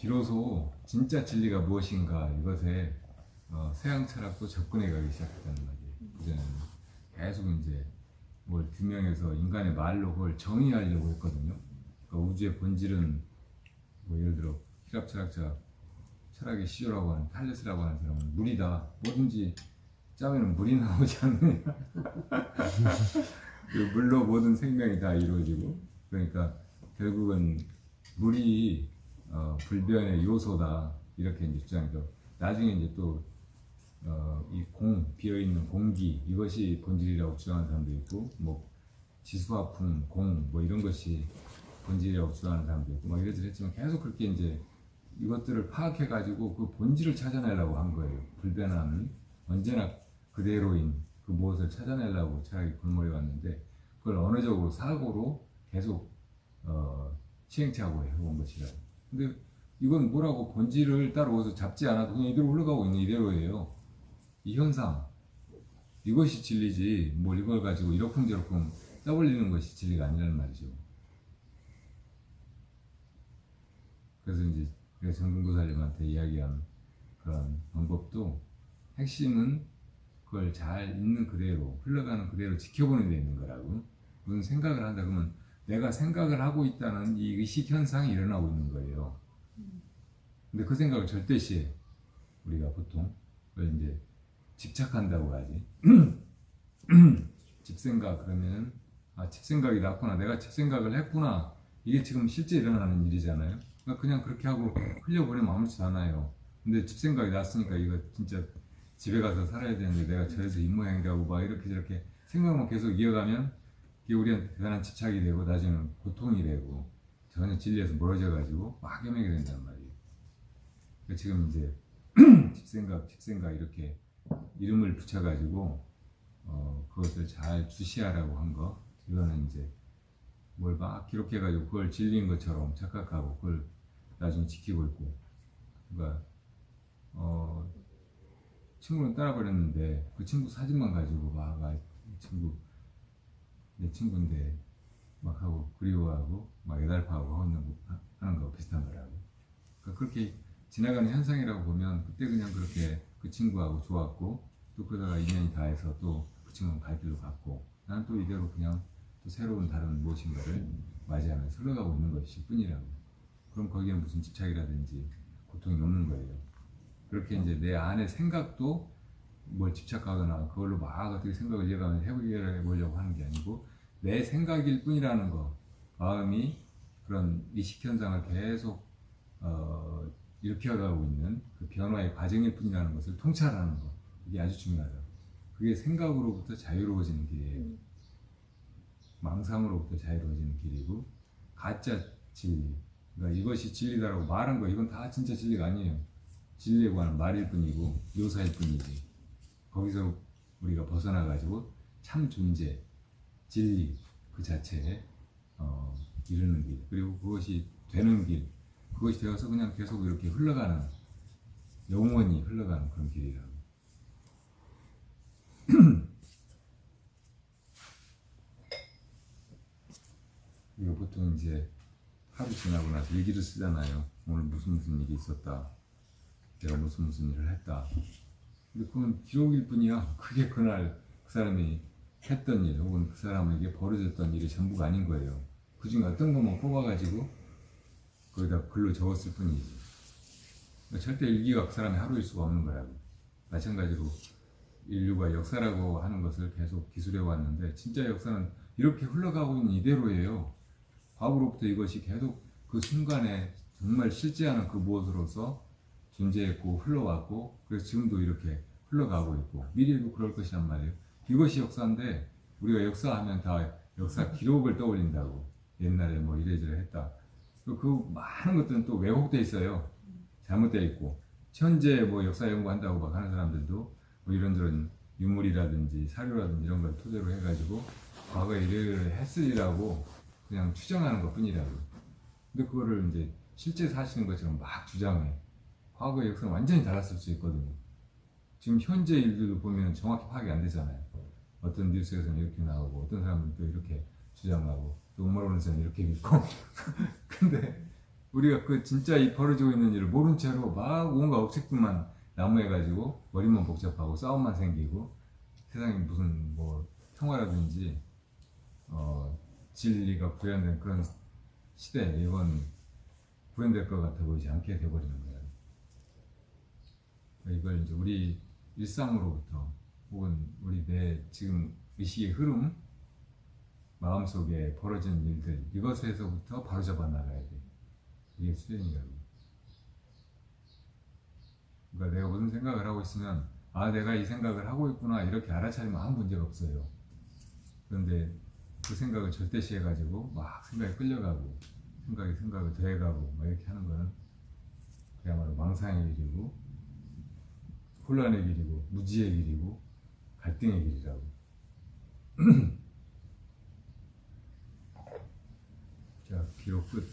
비로소 진짜 진리가 무엇인가 이것에 어, 서양 철학도 접근해 가기 시작했다는 말이에요. 그전에는 계속 이제 뭘 규명해서 인간의 말로 그걸 정의하려고 했거든요. 그러니까 우주의 본질은 뭐 예를 들어 히랍 철학자 철학의 시조라고 하는 탈레스라고 하는 사람은 물이다. 뭐든지 짜면 물이 나오지 않느냐. 그 물로 모든 생명이 다 이루어지고 그러니까 결국은 물이 어, 불변의 요소다 이렇게 이제 주장해서 나중에 이제 또 어, 이 공, 비어 있는 공기, 이것이 본질이라고 주장하는 사람도 있고, 뭐, 지수화풍, 공, 뭐 이런 것이 본질이라고 주장하는 사람도 있고, 막 이래저래 했지만 계속 그렇게 이제 이것들을 파악해 가지고 그 본질을 찾아내려고 한 거예요. 불변하는 언제나 그대로인 그 무엇을 찾아내려고 차라리 골몰해 왔는데, 그걸 언어적으로 사고로 계속, 어, 시행착오해 온 것이라. 근데 이건 뭐라고 본질을 따로 어디서 잡지 않아도 그냥 이대로 흘러가고 있는 이대로예요. 이 현상 이것이 진리지 뭘 이걸 가지고 이러쿵저러쿵 떠올리는 것이 진리가 아니라는 말이죠. 그래서 이제 제가 정근고사님한테 이야기한 그런 방법도 핵심은 그걸 잘 있는 그대로 흘러가는 그대로 지켜보는 데 있는 거라고 무슨 생각을 한다 그러면 내가 생각을 하고 있다는 이 의식 현상이 일어나고 있는 거예요. 근데 그 생각을 절대 시해 우리가 보통 이제 집착한다고 하지. 집생각 그러면은 아 집생각이 났구나. 내가 집생각을 했구나. 이게 지금 실제 일어나는 일이잖아요. 그러니까 그냥 그렇게 하고 흘려보내면 아무렇지도 않아요. 근데 집생각이 났으니까 이거 진짜 집에 가서 살아야 되는데 내가 저래서 이 모양이라고 막 이렇게 저렇게 생각만 계속 이어가면 이게 우리한테 대단한 집착이 되고 나중에는 고통이 되고 전혀 진리에서 멀어져 가지고 막 헤매게 된단 말이에요. 그러니까 지금 이제 집생각, 집생각 이렇게 이름을 붙여가지고 어, 그것을 잘 주시하라고 한 거. 이거는 이제 뭘 막 기록해가지고 그걸 진리인 것처럼 착각하고 그걸 나중에 지키고 있고. 그러니까 어, 친구는 떠나버렸는데 그 친구 사진만 가지고 막 아, 이 친구 내 친구인데 막 하고 그리워하고 막 애달파하고 하는 거, 하는 거 비슷한 거라고. 그러니까 그렇게 지나가는 현상이라고 보면 그때 그냥 그렇게 그 친구하고 좋았고 또 그러다가 인연이 닿아서 또 그 친구는 갈 길로 갔고 나는 또 이대로 그냥 또 새로운 다른 무엇인가를 맞이하면서 흘러가고 있는 것일 뿐이라고 그럼 거기에 무슨 집착이라든지 고통이 없는 거예요 그렇게 이제 내 안의 생각도 뭘 집착하거나 그걸로 막 어떻게 생각을 이어가면서 해결해 보려고 하는 게 아니고 내 생각일 뿐이라는 거 마음이 그런 의식 현상을 계속 어, 일으켜가고 있는 그 변화의 과정일 뿐이라는 것을 통찰하는 것 이게 아주 중요하다. 그게 생각으로부터 자유로워지는 길이에요. 망상으로부터 자유로워지는 길이고 가짜 진리. 그러니까 이것이 진리다라고 말한 거 이건 다 진짜 진리가 아니에요. 진리에 관한 말일 뿐이고 묘사일 뿐이지. 거기서 우리가 벗어나 가지고 참 존재, 진리 그 자체에 어, 이르는 길 그리고 그것이 되는 길 그것이 되어서 그냥 계속 이렇게 흘러가는 영원히 흘러가는 그런 길이라고. 이거 보통 이제 하루 지나고 나서 일기를 쓰잖아요. 오늘 무슨 무슨 일이 있었다. 내가 무슨 무슨 일을 했다. 근데 그건 기록일 뿐이야. 그게 그날 그 사람이 했던 일 혹은 그 사람에게 벌어졌던 일이 전부가 아닌 거예요. 그 중에 어떤 것만 뽑아가지고 거기다 글로 적었을 뿐이지. 그러니까 절대 일기가 그 사람의 하루일 수가 없는 거라고. 마찬가지로 인류가 역사라고 하는 것을 계속 기술해 왔는데 진짜 역사는 이렇게 흘러가고 있는 이대로예요. 과거로부터 이것이 계속 그 순간에 정말 실제하는 그 무엇으로서 존재했고 흘러왔고 그래서 지금도 이렇게 흘러가고 있고 미래도 그럴 것이란 말이에요. 이것이 역사인데 우리가 역사하면 다 역사 기록을 떠올린다고 옛날에 뭐 이래저래 했다. 그, 그 많은 것들은 또 왜곡돼 있어요. 잘못되어 있고 현재 뭐 역사 연구한다고 막 하는 사람들도 뭐 이런저런 유물이라든지 사료라든지 이런 걸 토대로 해가지고 과거에 이래저래 했으리라고 그냥 추정하는 것 뿐이라고. 근데 그거를 이제 실제 사시는 것처럼 막 주장해. 과거의 역사는 완전히 달랐을 수 있거든요. 지금 현재 일들도 보면 정확히 파악이 안 되잖아요. 어떤 뉴스에서는 이렇게 나오고 어떤 사람은 또 이렇게 주장하고 또 음모론에서는 이렇게 믿고 근데 우리가 그 진짜 이 벌어지고 있는 일을 모른 채로 막 온갖 억측들만 나무해가지고 머리만 복잡하고 싸움만 생기고 세상에 무슨 뭐 평화라든지 어 진리가 구현된 그런 시대 이건 구현될 것 같아 보이지 않게 돼버리는 거예요. 그러니까 이걸 이제 우리 일상으로부터 혹은 우리 내 지금 의식의 흐름 마음속에 벌어지는 일들 이것에서부터 바로잡아 나가야 돼. 이게 수련이라고. 그러니까 내가 무슨 생각을 하고 있으면 아 내가 이 생각을 하고 있구나 이렇게 알아차리면 아무 문제가 없어요. 그런데 그 생각을 절대시해가지고 막 생각에 끌려가고 생각이 생각을 더해가고 막 이렇게 하는 거는 그야말로 망상의 길이고 혼란의 길이고 무지의 길이고 갈등의 길이라고. 자, 기록 끝.